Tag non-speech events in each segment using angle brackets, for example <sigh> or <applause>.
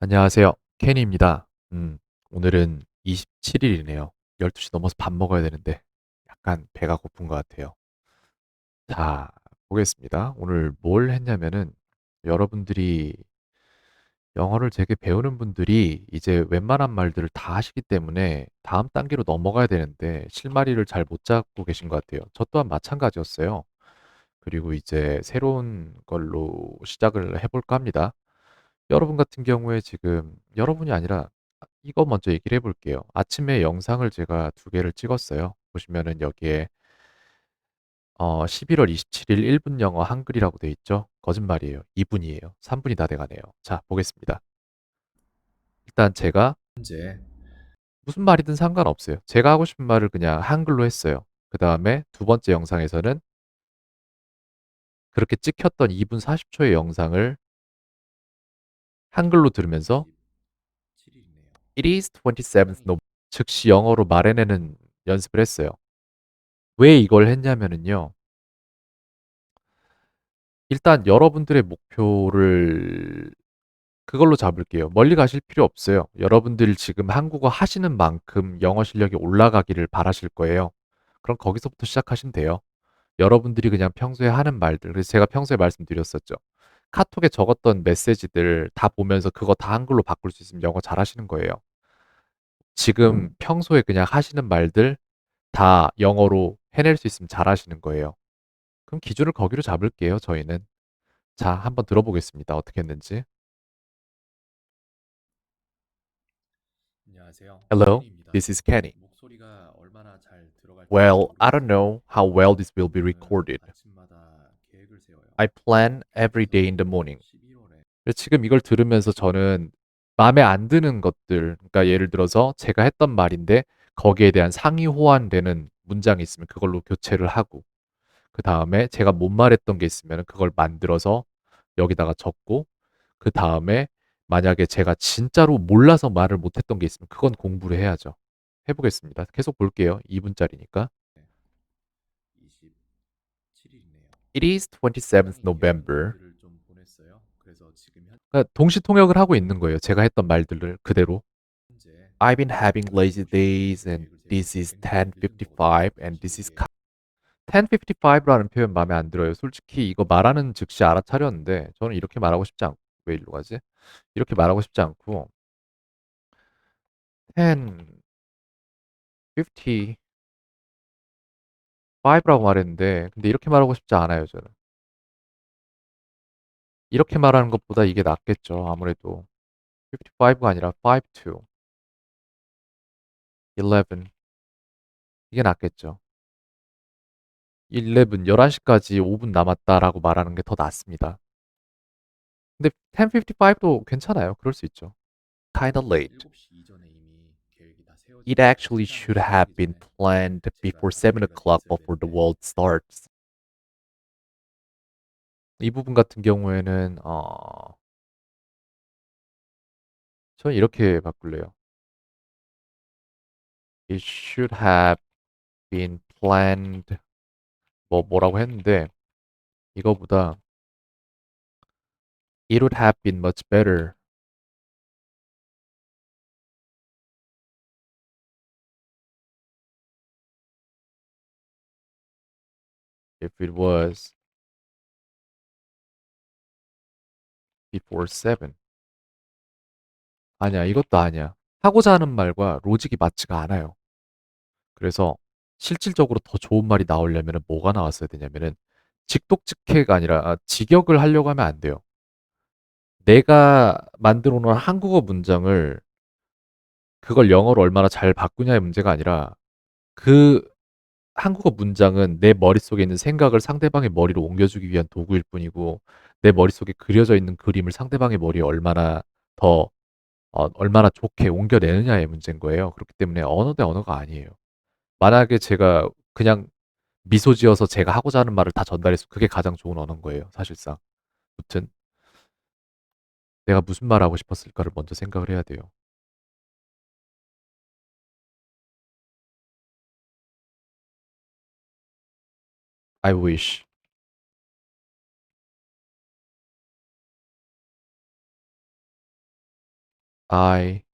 안녕하세요. 케니입니다. 음, 오늘은 27일이네요. 12시 넘어서 밥 먹어야 되는데 약간 배가 고픈 것 같아요. 자, 보겠습니다. 오늘 뭘 했냐면은 여러분들이 영어를 되게 배우는 분들이 이제 웬만한 말들을 다 하시기 때문에 다음 단계로 넘어가야 되는데 실마리를 잘 못 잡고 계신 것 같아요. 저 또한 마찬가지였어요. 그리고 이제 새로운 걸로 시작을 해볼까 합니다. 여러분 같은 경우에 지금 여러분이 아니라 이거 먼저 얘기를 해 볼게요. 아침에 영상을 제가 두 개를 찍었어요. 보시면은 여기에 어, 11 월 27일 1 분 영어 한글이라고 돼 있죠? 거짓말이에요. 2 분이에요. 3 분이 다 돼 가네요. 자, 보겠습니다. 일단 제가 현재 무슨 말이든 상관없어요. 제가 하고 싶은 말을 그냥 한글로 했어요. 그 다음에 두 번째 영상에서는 그렇게 찍혔던 2 분 40 초의 영상을 한글로 들으면서 It is 27th November. 즉시 영어로 말해내는 연습을 했어요. 왜 이걸 했냐면은요. 일단 여러분들의 목표를 그걸로 잡을게요. 멀리 가실 필요 없어요. 여러분들 지금 한국어 하시는 만큼 영어 실력이 올라가기를 바라실 거예요. 그럼 거기서부터 시작하시면 돼요. 여러분들이 그냥 평소에 하는 말들, 그래서 제가 평소에 말씀드렸었죠. 카톡에 적었던 메시지들 다 보면서 그거 다 한글로 바꿀 수 있으면 영어 잘하시는 거예요. 지금 평소에 그냥 하시는 말들 다 영어로 해낼 수 있으면 잘하시는 거예요. 그럼 기준을 거기로 잡을게요, 저희는. 자, 한번 들어보겠습니다. 어떻게 했는지. 안녕하세요. Hello, 케니입니다. this is Kenny. 목소리가 얼마나 잘 들어갈지 Well, I don't 모르겠어요. know how well this will be 저는 recorded. 아침마다 계획을 세워요. I plan every day in the morning. 11월에 그래서 지금 이걸 들으면서 저는 마음에 안 드는 것들, 그러니까 예를 들어서 제가 했던 말인데 거기에 대한 상위 호환되는 문장이 있으면 그걸로 교체를 하고, 그 다음에 제가 못 말했던 게 있으면 그걸 만들어서 여기다가 적고, 그 다음에 만약에 제가 진짜로 몰라서 말을 못했던 게 있으면 그건 공부를 해야죠. 해보겠습니다. 계속 볼게요. 2분짜리니까. 27일이네요. It is 27th 이런 November. 그러니까 동시 통역을 하고 있는 거예요. 제가 했던 말들을 그대로. I've been having lazy days and this is 10:55 and this is 10:55라는 표현 마음에 안 들어요. 솔직히 이거 말하는 즉시 알아차렸는데 저는 이렇게 말하고 싶지 않고 왜 일로 가지? 이렇게 말하고 싶지 않고 10:55라고 말했는데 근데 이렇게 말하고 싶지 않아요, 저는. 이렇게 말하는 것보다 이게 낫겠죠. 아무래도 55가 아니라 5 to 11 이게 낫겠죠. 11, 11시까지 5분 남았다라고 말하는 게 더 낫습니다. 근데 10:55도 괜찮아요. 그럴 수 있죠. Kinda late. It actually should have been planned before 7 o'clock before the world starts. 이 부분 같은 경우에는 어 저는 이렇게 바꿀래요. It should have been planned 뭐 뭐라고 했는데 이거보다 It would have been much better if it was before 7. 아니야, 이것도 아니야. 하고자 하는 말과 로직이 맞지가 않아요. 그래서 실질적으로 더 좋은 말이 나오려면 뭐가 나왔어야 되냐면은 직독직해가 아니라 아, 직역을 하려고 하면 안 돼요. 내가 만들어 놓은 한국어 문장을 그걸 영어로 얼마나 잘 바꾸냐의 문제가 아니라 그 한국어 문장은 내 머릿속에 있는 생각을 상대방의 머리로 옮겨주기 위한 도구일 뿐이고 내 머릿속에 그려져 있는 그림을 상대방의 머리에 얼마나 더 어, 얼마나 좋게 옮겨내느냐의 문제인 거예요. 그렇기 때문에 언어 대 언어가 아니에요. 만약에 제가 그냥 미소 지어서 제가 하고자 하는 말을 다 전달해서 그게 가장 좋은 언어인 거예요, 사실상. 무튼 내가 무슨 말 하고 싶었을까를 먼저 생각을 해야 돼요. I wish. I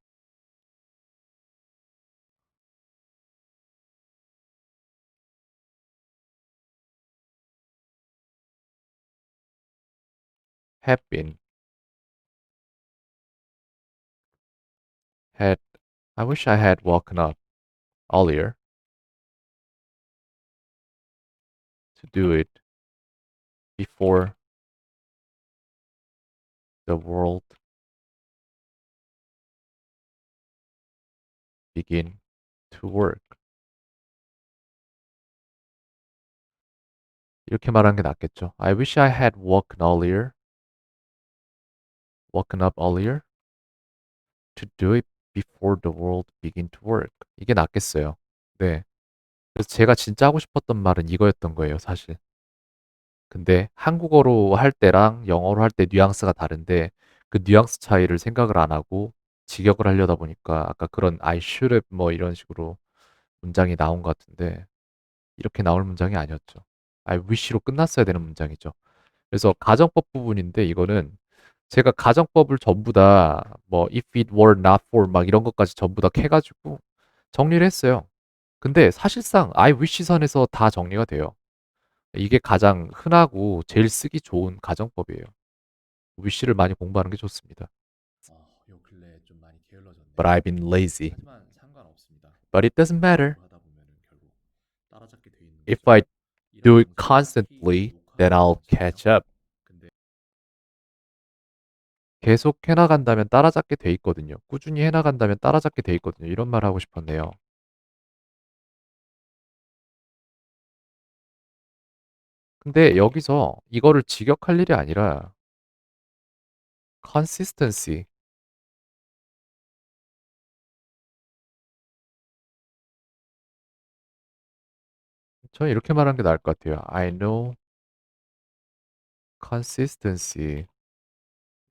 have been had I wish I had woken up earlier to do it before the world begin to work. 이렇게 말하는 게 낫겠죠. I wish I had woken earlier. woken up earlier to do it before the world begin to work. 이게 낫겠어요. 네. 그래서 제가 진짜 하고 싶었던 말은 이거였던 거예요, 사실. 근데 한국어로 할 때랑 영어로 할 때 뉘앙스가 다른데 그 뉘앙스 차이를 생각을 안 하고 직역을 하려다 보니까 아까 그런 I should have 뭐 이런 식으로 문장이 나온 것 같은데 이렇게 나올 문장이 아니었죠. I wish로 끝났어야 되는 문장이죠. 그래서 가정법 부분인데 이거는 제가 가정법을 전부 다 뭐 if it were not for 막 이런 것까지 전부 다 캐 가지고 정리를 했어요. 근데 사실상 I wish 선에서 다 정리가 돼요. 이게 가장 흔하고 제일 쓰기 좋은 가정법이에요. wish를 많이 공부하는 게 좋습니다. 어, 요 근래 좀 많이 게을러졌네요. But I've been lazy. 하지만 상관없습니다. But it doesn't matter. 하다 보면은 결국 따라잡게 돼 있는 If 거죠. I do it 이런 constantly, then I'll catch up. 근데 계속 해나간다면 따라잡게 돼 있거든요. 꾸준히 해나간다면 따라잡게 돼 있거든요. 이런 말 하고 싶었네요. 근데 여기서 이거를 직역할 일이 아니라 consistency 저는 이렇게 말하는 게 나을 것 같아요. I know consistency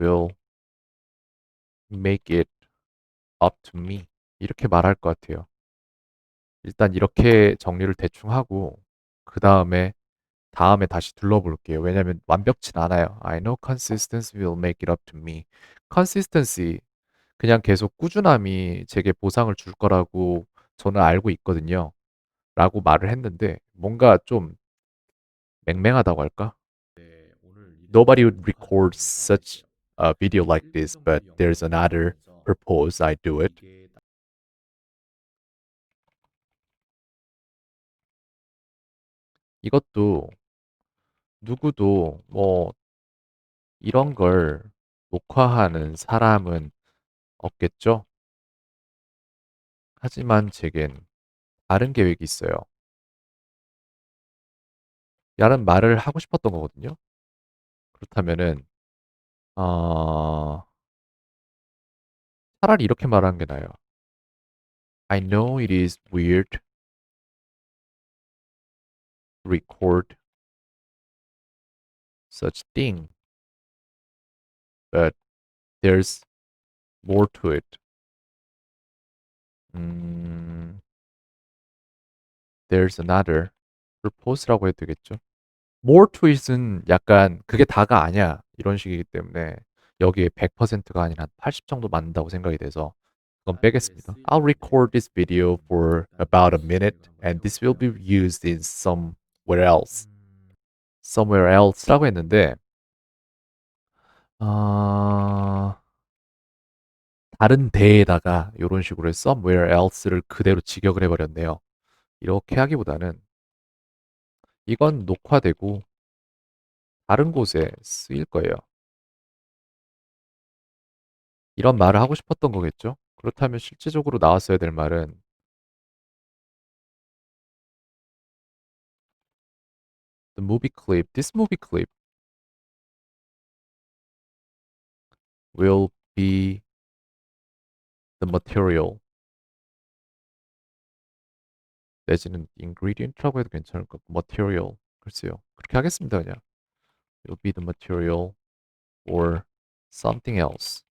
will make it up to me. 이렇게 말할 것 같아요. 일단 이렇게 정리를 대충 하고 그 다음에 다음에 다시 둘러볼게요. 왜냐면 완벽진 않아요. I know consistency will make it up to me. consistency 그냥 계속 꾸준함이 제게 보상을 줄 거라고 저는 알고 있거든요. 라고 말을 했는데 뭔가 좀 맹맹하다고 할까? 네, 오늘 일을 Nobody would record such a video like this, but there's another purpose I do it. 이게 딱 이것도 누구도 뭐 이런 걸 녹화하는 사람은 없겠죠? 하지만 제겐 다른 계획이 있어요. 라는 말을 하고 싶었던 거거든요. 그렇다면은 어... 차라리 이렇게 말하는 게 나아요. I know it is weird to record such thing, but there's more to it. 음, there's another purpose라고 해도 되겠죠. more to it은 약간 그게 다가 아니야 이런 식이기 때문에 여기에 100%가 아니라 한 80 정도 맞는다고 생각이 돼서 그건 빼겠습니다. I'll record this video for about a minute and this will be used in somewhere else. 음, somewhere else라고 했는데 아 다른 데에다가 이런 식으로 somewhere else를 그대로 직역을 해버렸네요. 이렇게 하기보다는 이건 녹화되고 다른 곳에 쓰일 거예요. 이런 말을 하고 싶었던 거겠죠? 그렇다면 실제적으로 나왔어야 될 말은 the movie clip, this movie clip will be the material 내지는 ingredient라고 해도 괜찮을 것 같고 material 글쎄요 그렇게 하겠습니다 그냥 will be the material or something else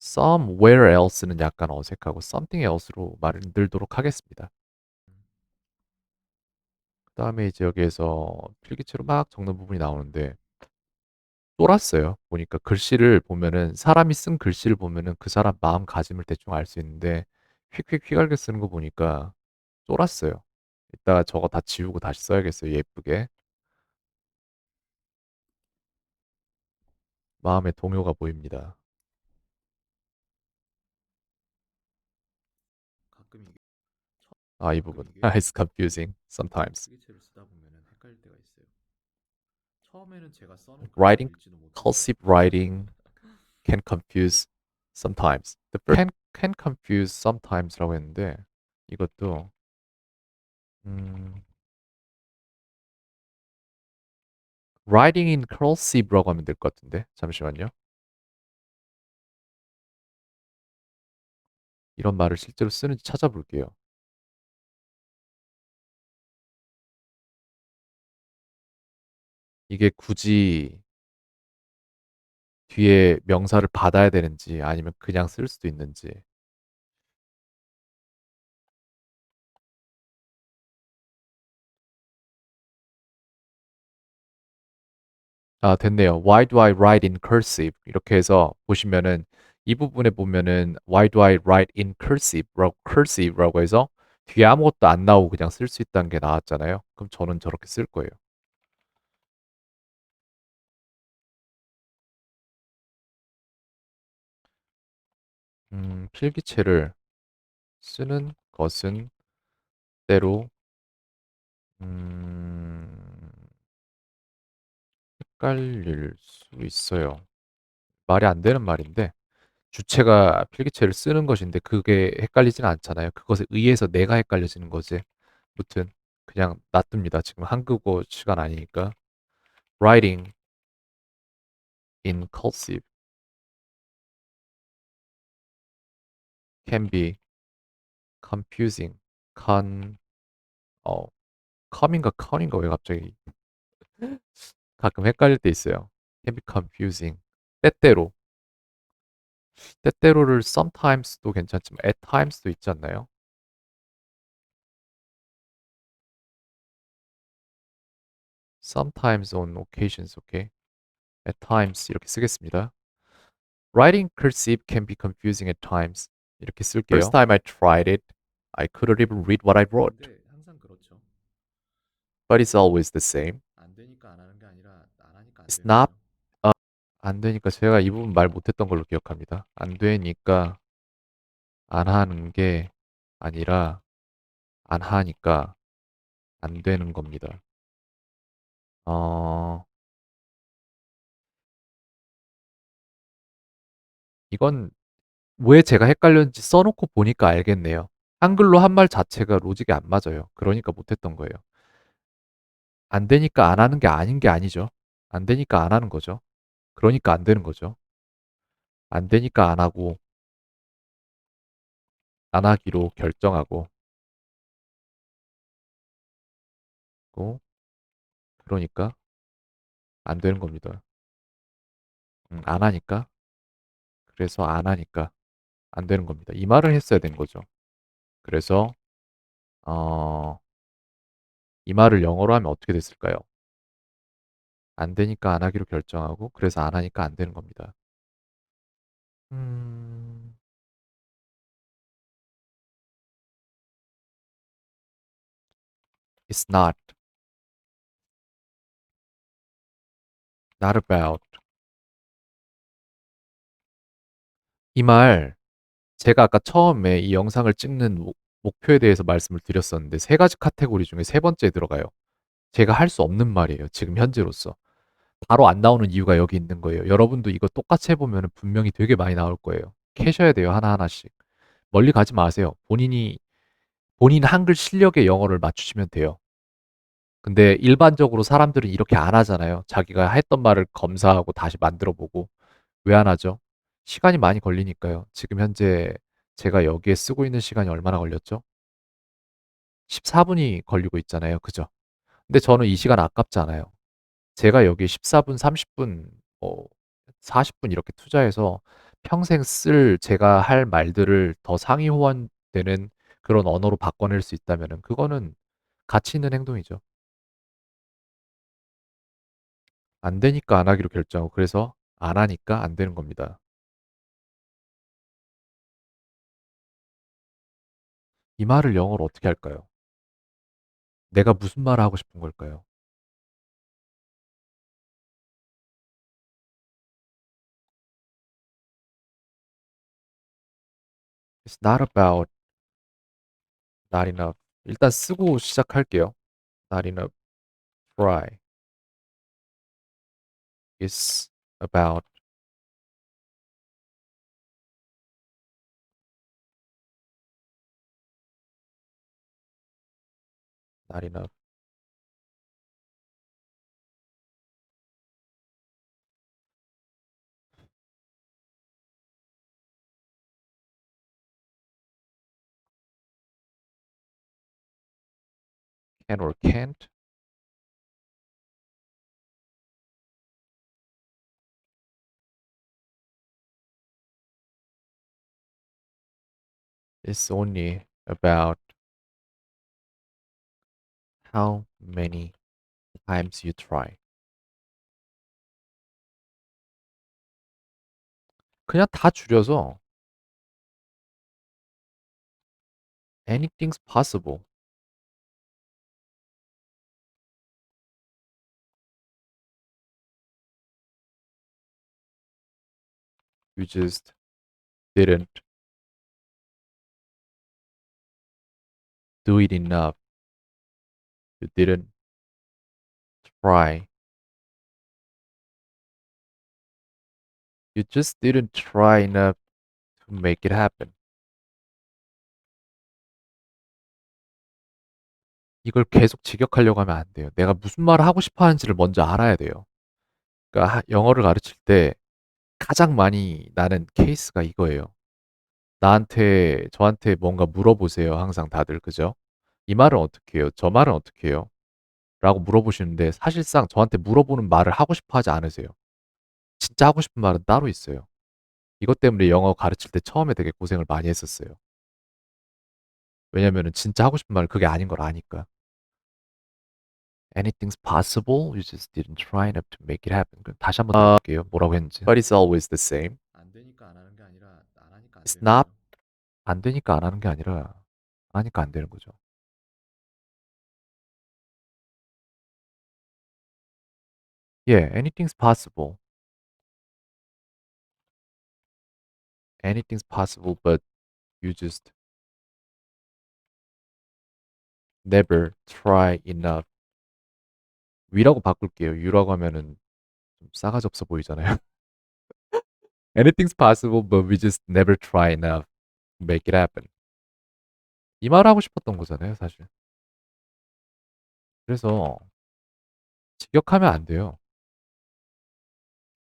somewhere else는 약간 어색하고 something else로 만들도록 하겠습니다 그 다음에 이제 여기에서 필기체로 막 적는 부분이 나오는데 쫄았어요. 보니까 글씨를 보면은 사람이 쓴 글씨를 보면은 그 사람 마음가짐을 대충 알 수 있는데 휙휙 휘갈겨 쓰는 거 보니까 쫄았어요. 이따가 저거 다 지우고 다시 써야겠어요. 예쁘게. 마음의 동요가 보입니다. 가끔 이게 아, 이 부분. It's confusing sometimes. 필기체를 쓰다 보면은 헷갈릴 때가 있어요. 처음에는 제가 써놓은 글을 Writing, 읽지도 못하고 cursive writing can confuse sometimes. The first can can confuse sometimes라고 했는데 이것도 음, writing in cursive라고 하면 될 것 같은데 잠시만요. 이런 말을 실제로 쓰는지 찾아볼게요. 이게 굳이 뒤에 명사를 받아야 되는지 아니면 그냥 쓸 수도 있는지. 아, 됐네요. Why do I write in cursive? 이렇게 해서 보시면은 이 부분에 보면은 Why do I write in cursive라고 cursive라고 해서 뒤에 아무것도 안 나오고 그냥 쓸 수 있다는 게 나왔잖아요. 그럼 저는 저렇게 쓸 거예요. 음, 필기체를 쓰는 것은 때로 음, 헷갈릴 수 있어요. 말이 안 되는 말인데 주체가 필기체를 쓰는 것인데 그게 헷갈리진 않잖아요. 그것에 의해서 내가 헷갈려지는 거지. 무튼 그냥 놔둡니다. 지금 한국어 시간 아니니까. Writing in cursive can be confusing. con 어 com인가 con인가 왜 갑자기 가끔 헷갈릴 때 있어요. can be confusing. 때때로 때때로를 sometimes도 괜찮지만 at times도 있지 않나요? sometimes on occasions, okay. at times 이렇게 쓰겠습니다. Writing cursive can be confusing at times. 이렇게 쓸게요. First time I tried it, I couldn't even read what I wrote. 근데 항상 그렇죠. But it's always the same. 안 되니까 안 하는 게 아니라 안 하니까 안 It's 되는 not 거예요. 안 되니까 제가 이 부분 말 못했던 걸로 기억합니다. 안 되니까 안 하는 게 아니라 안 하니까 안 되는 겁니다. 어, 이건 왜 제가 헷갈렸는지 써놓고 보니까 알겠네요. 한글로 한 말 자체가 로직이 안 맞아요. 그러니까 못했던 거예요. 안 되니까 안 하는 게 아닌 게 아니죠. 안 되니까 안 하는 거죠. 그러니까 안 되는 거죠. 안 되니까 안 하고, 안 하기로 결정하고, 고, 그러니까 안 되는 겁니다. 음, 안 하니까, 그래서 안 하니까 안 되는 겁니다. 이 말을 했어야 된 거죠. 그래서, 어, 이 말을 영어로 하면 어떻게 됐을까요? 안 되니까 안 하기로 결정하고, 그래서 안 하니까 안 되는 겁니다. 음, it's not, not about. 이 말, 제가 아까 처음에 이 영상을 찍는 목, 목표에 대해서 말씀을 드렸었는데, 세 가지 카테고리 중에 세 번째에 들어가요. 제가 할 수 없는 말이에요. 지금 현재로서. 바로 안 나오는 이유가 여기 있는 거예요. 여러분도 이거 똑같이 해보면 분명히 되게 많이 나올 거예요. 캐셔야 돼요. 하나하나씩. 멀리 가지 마세요. 본인이, 본인 한글 실력의 영어를 맞추시면 돼요. 근데 일반적으로 사람들은 이렇게 안 하잖아요. 자기가 했던 말을 검사하고 다시 만들어 보고. 왜 안 하죠? 시간이 많이 걸리니까요. 지금 현재 제가 여기에 쓰고 있는 시간이 얼마나 걸렸죠? 14 분이 걸리고 있잖아요. 그죠? 근데 저는 이 시간 아깝지 않아요. 제가 여기 14 분, 30 분, 뭐 40분 이렇게 투자해서 평생 쓸 제가 할 말들을 더 상위 호환되는 그런 언어로 바꿔낼 수 있다면은 그거는 가치 있는 행동이죠. 안 되니까 안 하기로 결정하고 그래서 안 하니까 안 되는 겁니다. 이 말을 영어로 어떻게 할까요? 내가 무슨 말을 하고 싶은 걸까요? It's not about not enough. 일단 쓰고 시작할게요. Not enough. Try. It's about not enough. Can or can't. It's only about how many times you try. 그냥 다 줄여서 anything's possible. You just didn't do it enough. You didn't try. You just didn't try enough to make it happen. 이걸 계속 직역하려고 하면 안 돼요. 내가 무슨 말을 하고 싶어 하는지를 먼저 알아야 돼요. 그러니까 하- 영어를 가르칠 때 가장 많이 나는 케이스가 이거예요. 나한테, 저한테 뭔가 물어보세요. 항상 다들, 그죠? 이 말은 어떻게 해요? 저 말은 어떻게 해요? 라고 물어보시는데 사실상 저한테 물어보는 말을 하고 싶어 하지 않으세요. 진짜 하고 싶은 말은 따로 있어요. 이것 때문에 영어 가르칠 때 처음에 되게 고생을 많이 했었어요. 왜냐면은 진짜 하고 싶은 말은 그게 아닌 걸 아니까. Anything's possible. You just didn't try enough to make it happen. 그럼 다시 한번 들어볼게요. 뭐라고 했는지. But it's always the same. 안 되니까 안 하는 게 아니라 안 하니까 안 It's 되는 not- 거죠. 안 되니까 안 하는 게 아니라 하니까 안 되는 거죠. Yeah, anything's possible. Anything's possible, but you just never try enough. 위라고 바꿀게요. you라고 하면은 좀 싸가지 없어 보이잖아요. Anything's possible, but we just never try enough make it happen. 이말 하고 싶었던 거잖아요, 사실. 그래서 직역하면 안 돼요.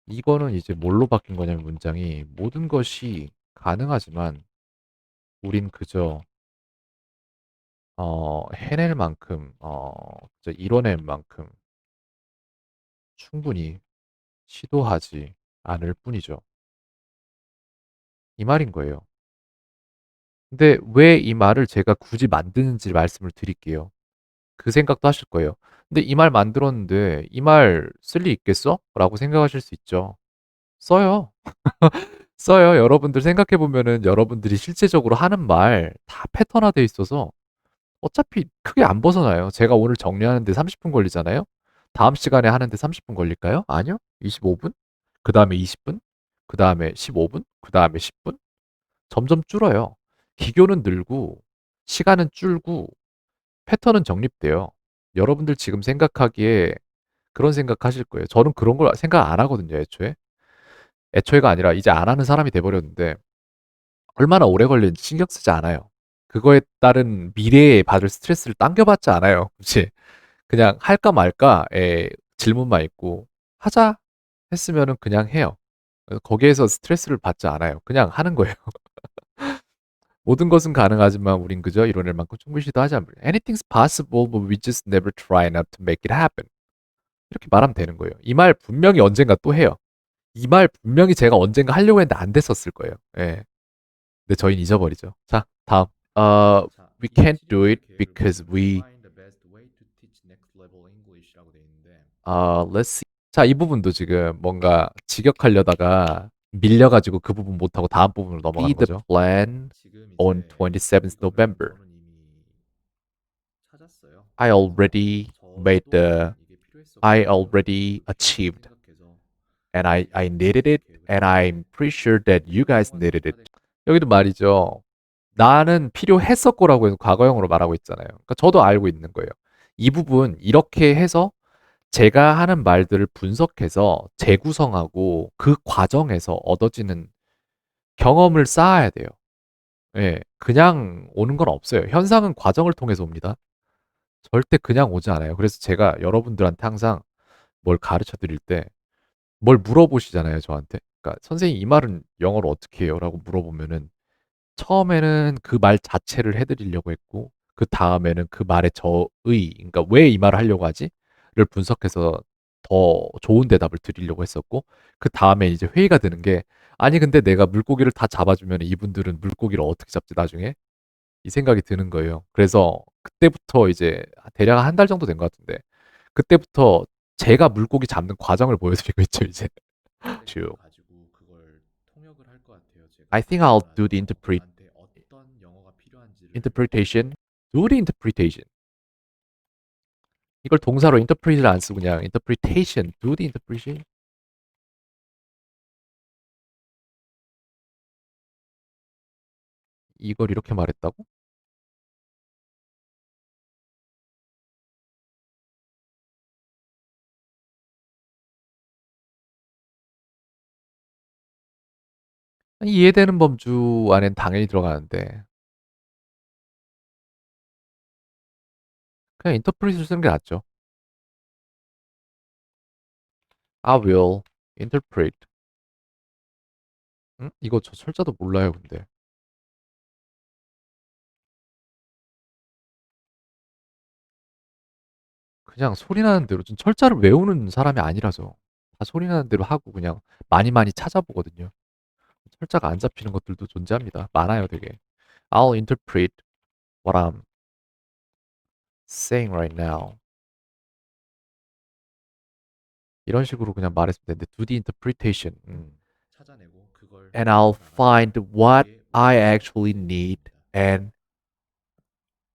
이거는 이제 뭘로 바뀐 거냐면 문장이 모든 것이 가능하지만 우린 그저 어, 해낼 만큼 어, 그저 이뤄낼 만큼 충분히 시도하지 않을 뿐이죠. 이 말인 거예요. 근데 왜 이 말을 제가 굳이 만드는지 말씀을 드릴게요. 그 생각도 하실 거예요. 근데 이 말 만들었는데 이 말 쓸 리 있겠어? 라고 생각하실 수 있죠. 써요. <laughs> 써요. 여러분들 생각해 보면은 여러분들이 실제적으로 하는 말 다 패턴화돼 있어서 어차피 크게 안 벗어나요. 제가 오늘 정리하는데 30 분 걸리잖아요. 다음 시간에 하는데 30 분 걸릴까요? 아니요. 25 분? 그 다음에 20 분? 그 다음에 15 분? 그 다음에 10 분? 점점 줄어요. 기교는 늘고, 시간은 줄고, 패턴은 정립돼요. 여러분들 지금 생각하기에 그런 생각하실 거예요. 저는 그런 걸 생각 안 하거든요, 애초에. 애초에가 아니라 이제 안 하는 사람이 돼 버렸는데, 얼마나 오래 걸리는지 신경 쓰지 않아요. 그거에 따른 미래에 받을 스트레스를 당겨 받지 않아요. 그치? 그냥 할까 말까의 질문만 있고, 하자 했으면은 그냥 해요. 어, 거기에서 스트레스를 받지 않아요. 그냥 하는 거예요. <laughs> 모든 것은 가능하지만 우린 그저 이뤄낼 만큼 충분히 시도 하지 않습니다. Anything's possible, but we just never try enough to make it happen. 이렇게 말하면 되는 거예요. 이 말 분명히 언젠가 또 해요. 이 말 분명히 제가 언젠가 하려고 했는데 안 됐었을 거예요. 예. 근데 저희는 잊어버리죠. 자, 다음. 어, 자, we can't 27 do it because we Uh, let's see. 자, 이 부분도 지금 뭔가 직역하려다가 밀려가지고 그 부분 못하고 다음 부분으로 넘어가는 Be the 거죠. plan on 이제 27th 이거를 November. 찾았어요. I already made the I already achieved and I I needed it and I'm pretty sure that you guys needed it. 여기도 말이죠. 나는 필요했었고라고 해서 과거형으로 말하고 있잖아요. 그러니까 저도 알고 있는 거예요. 이 부분 이렇게 해서 제가 하는 말들을 분석해서 재구성하고 그 과정에서 얻어지는 경험을 쌓아야 돼요. 예, 그냥 오는 건 없어요. 현상은 과정을 통해서 옵니다. 절대 그냥 오지 않아요. 그래서 제가 여러분들한테 항상 뭘 가르쳐 드릴 때 뭘 물어보시잖아요, 저한테. 그러니까 선생님 이 말은 영어로 어떻게 해요? 라고 물어보면은 처음에는 그 말 자체를 해 드리려고 했고 그 다음에는 그 말의 저의, 그러니까 왜 이 말을 하려고 하지? 를 분석해서 더 좋은 대답을 드리려고 했었고 그 다음에 이제 회의가 드는 게 아니 근데 내가 물고기를 다 잡아주면 이분들은 물고기를 어떻게 잡지 나중에? 이 생각이 드는 거예요. 그래서 그때부터 이제 대략 한 달 정도 된 것 같은데 그때부터 제가 물고기 잡는 과정을 보여드리고 <laughs> 있죠 이제. True. 가지고 그걸 통역을 할 것 같아요. 제가 I think I'll do the interpret 저한테 어떤 영어가 필요한지를 interpretation, do the interpretation. 이걸 동사로 interpret를 안 쓰고 그냥 interpretation, do the interpretation. 이걸 이렇게 말했다고? 이해되는 범주 안엔 당연히 들어가는데 그냥 interpret을 쓰는 게 낫죠. I will interpret. 응? 이거 저 철자도 몰라요, 근데. 그냥 소리 나는 대로 좀 철자를 외우는 사람이 아니라서 다 소리 나는 대로 하고 그냥 많이 많이 찾아보거든요. 철자가 안 잡히는 것들도 존재합니다. 많아요, 되게. I'll interpret what I'm saying right now. 이런 식으로 그냥 말했으면 되는데 do the interpretation. 음. 찾아내고 그걸 And I'll find what 게 I actually need and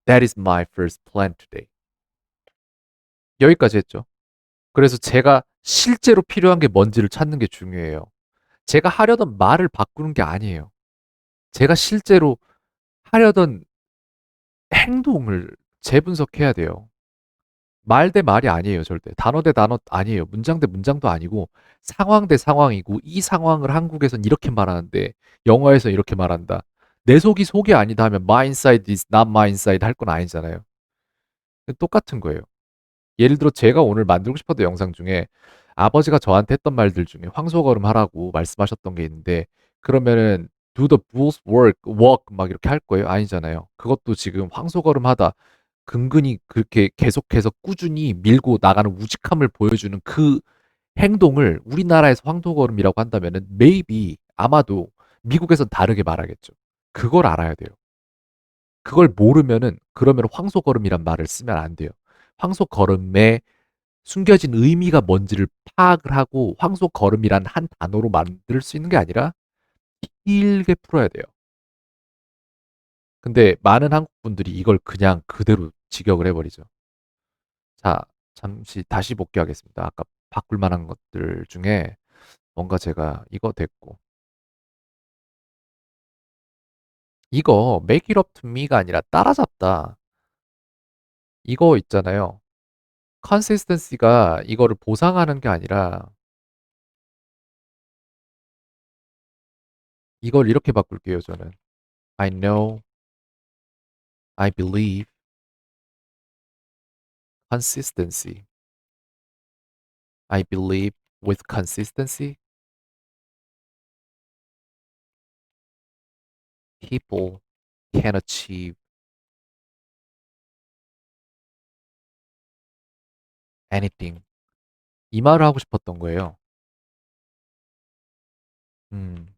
that is my first plan today. 여기까지 했죠. 그래서 제가 실제로 필요한 게 뭔지를 찾는 게 중요해요. 제가 하려던 말을 바꾸는 게 아니에요. 제가 실제로 하려던 행동을 재분석해야 돼요. 말 대 말이 아니에요, 절대. 단어 대 단어 아니에요. 문장 대 문장도 아니고 상황 대 상황이고 이 상황을 한국에선 이렇게 말하는데 영어에서 이렇게 말한다. 내 속이 속이 아니다 하면 my inside is not my inside 할 건 아니잖아요. 똑같은 거예요. 예를 들어 제가 오늘 만들고 싶었던 영상 중에 아버지가 저한테 했던 말들 중에 황소걸음 하라고 말씀하셨던 게 있는데 그러면은 do the bulls work, walk 막 이렇게 할 거예요? 아니잖아요. 그것도 지금 황소걸음 하다 근근히 그렇게 계속해서 꾸준히 밀고 나가는 우직함을 보여주는 그 행동을 우리나라에서 황소걸음이라고 한다면은 maybe 아마도 미국에선 다르게 말하겠죠. 그걸 알아야 돼요. 그걸 모르면은 그러면 황소걸음이란 말을 쓰면 안 돼요. 황소걸음의 숨겨진 의미가 뭔지를 파악을 하고 황소걸음이란 한 단어로 만들 수 있는 게 아니라 길게 풀어야 돼요. 근데 많은 한국 분들이 이걸 그냥 그대로 직역을 해버리죠. 자, 잠시 다시 복귀하겠습니다. 아까 바꿀 만한 것들 중에 뭔가 제가 이거 됐고 이거 make it up to me가 아니라 따라잡다. 이거 있잖아요. consistency가 이거를 보상하는 게 아니라 이걸 이렇게 바꿀게요, 저는. I know, I believe, consistency. I believe with consistency, people can achieve anything. 이 말을 하고 싶었던 거예요. 음.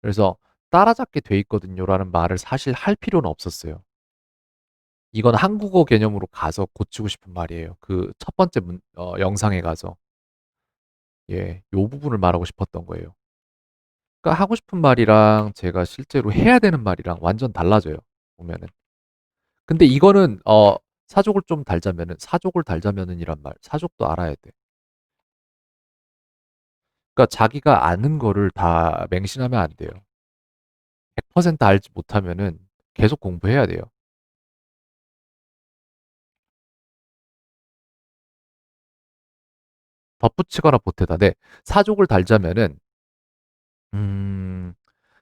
그래서 따라잡게 돼 있거든요라는 말을 사실 할 필요는 없었어요. 이건 한국어 개념으로 가서 고치고 싶은 말이에요. 그 첫 번째 문, 어, 영상에 가서. 예, 요 부분을 말하고 싶었던 거예요. 그러니까 하고 싶은 말이랑 제가 실제로 해야 되는 말이랑 완전 달라져요. 보면은. 근데 이거는 어 사족을 좀 달자면은 사족을 달자면은이란 말, 사족도 알아야 돼. 그러니까 자기가 아는 거를 다 맹신하면 안 돼요. 100% 알지 못하면은 계속 공부해야 돼요. 덧붙이거나 보태다. 네. 사족을 달자면은 음,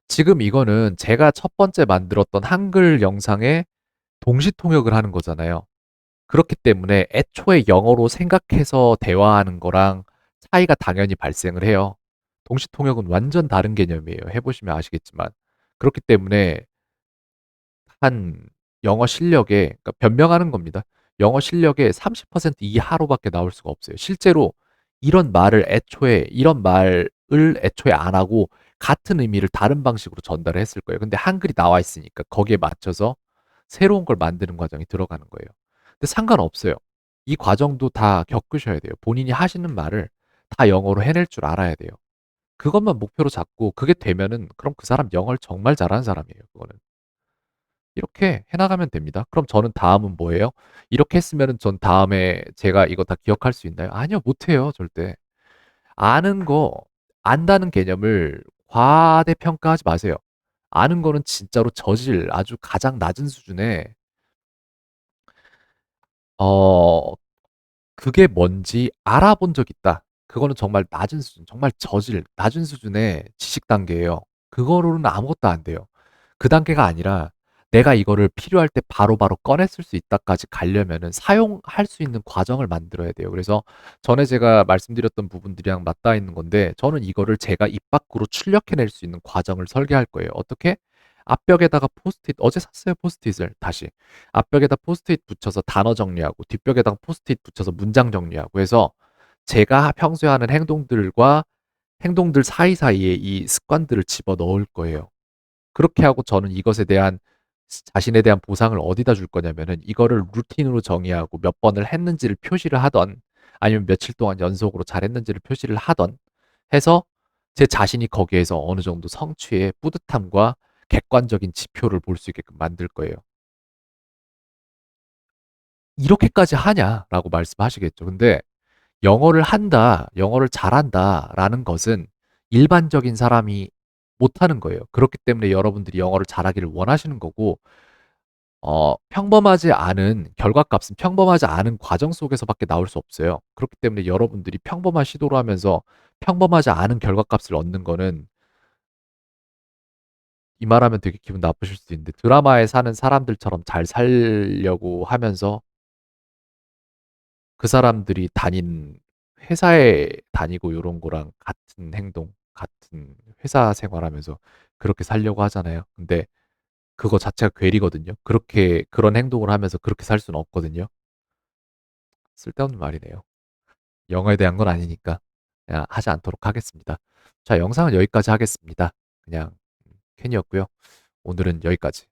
지금 이거는 제가 첫 번째 만들었던 한글 영상에 동시 통역을 하는 거잖아요. 그렇기 때문에 애초에 영어로 생각해서 대화하는 거랑 차이가 당연히 발생을 해요. 동시 통역은 완전 다른 개념이에요. 해 보시면 아시겠지만. 그렇기 때문에 한 영어 실력에, 그러니까 변명하는 겁니다. 영어 실력의 30% 이하로밖에 나올 수가 없어요. 실제로 이런 말을 애초에, 이런 말을 애초에 안 하고 같은 의미를 다른 방식으로 전달을 했을 거예요. 근데 한글이 나와 있으니까 거기에 맞춰서 새로운 걸 만드는 과정이 들어가는 거예요. 근데 상관없어요. 이 과정도 다 겪으셔야 돼요. 본인이 하시는 말을 다 영어로 해낼 줄 알아야 돼요. 그것만 목표로 잡고 그게 되면은 그럼 그 사람 영어를 정말 잘하는 사람이에요. 그거는. 이렇게 해나가면 됩니다. 그럼 저는 다음은 뭐예요? 이렇게 했으면은 전 다음에 제가 이거 다 기억할 수 있나요? 아니요, 못해요, 절대. 아는 거, 안다는 개념을 과대평가하지 마세요. 아는 거는 진짜로 저질, 아주 가장 낮은 수준의, 어, 그게 뭔지 알아본 적 있다. 그거는 정말 낮은 수준, 정말 저질, 낮은 수준의 지식 단계예요. 그거로는 아무것도 안 돼요. 그 단계가 아니라 내가 이거를 필요할 때 바로바로 쓸수 있다까지 가려면은 사용할 수 있는 과정을 만들어야 돼요. 그래서 전에 제가 말씀드렸던 부분들이랑 맞닿아 있는 건데 저는 이거를 제가 입 밖으로 출력해낼 수 있는 과정을 설계할 거예요. 어떻게? 앞벽에다가 포스트잇, 어제 샀어요, 포스트잇을. 다시. 앞벽에다 포스트잇 붙여서 단어 정리하고 뒷벽에다가 포스트잇 붙여서 문장 정리하고 해서 제가 평소에 하는 행동들과 행동들 사이사이에 이 습관들을 집어 넣을 거예요. 그렇게 하고 저는 이것에 대한 자신에 대한 보상을 어디다 줄 거냐면은 이거를 루틴으로 정의하고 몇 번을 했는지를 표시를 하던 아니면 며칠 동안 연속으로 잘했는지를 표시를 하던 해서 제 자신이 거기에서 어느 정도 성취의 뿌듯함과 객관적인 지표를 볼 수 있게끔 만들 거예요. 이렇게까지 하냐라고 말씀하시겠죠. 근데 영어를 한다, 영어를 잘한다라는 것은 일반적인 사람이 못하는 거예요. 그렇기 때문에 여러분들이 영어를 잘하기를 원하시는 거고, 어, 평범하지 않은 결과값은 평범하지 않은 과정 속에서밖에 나올 수 없어요. 그렇기 때문에 여러분들이 평범한 시도를 하면서 평범하지 않은 결과값을 얻는 거는 이 말하면 되게 기분 나쁘실 수도 있는데 드라마에 사는 사람들처럼 잘 살려고 하면서 그 사람들이 다닌 회사에 다니고 요런 거랑 같은 행동, 같은 회사 생활하면서 그렇게 살려고 하잖아요. 근데 그거 자체가 괴리거든요. 그렇게 그런 행동을 하면서 그렇게 살 수는 없거든요. 쓸데없는 말이네요. 영어에 대한 건 아니니까 그냥 하지 않도록 하겠습니다. 자, 영상은 여기까지 하겠습니다. 그냥 캔이었고요. 오늘은 여기까지.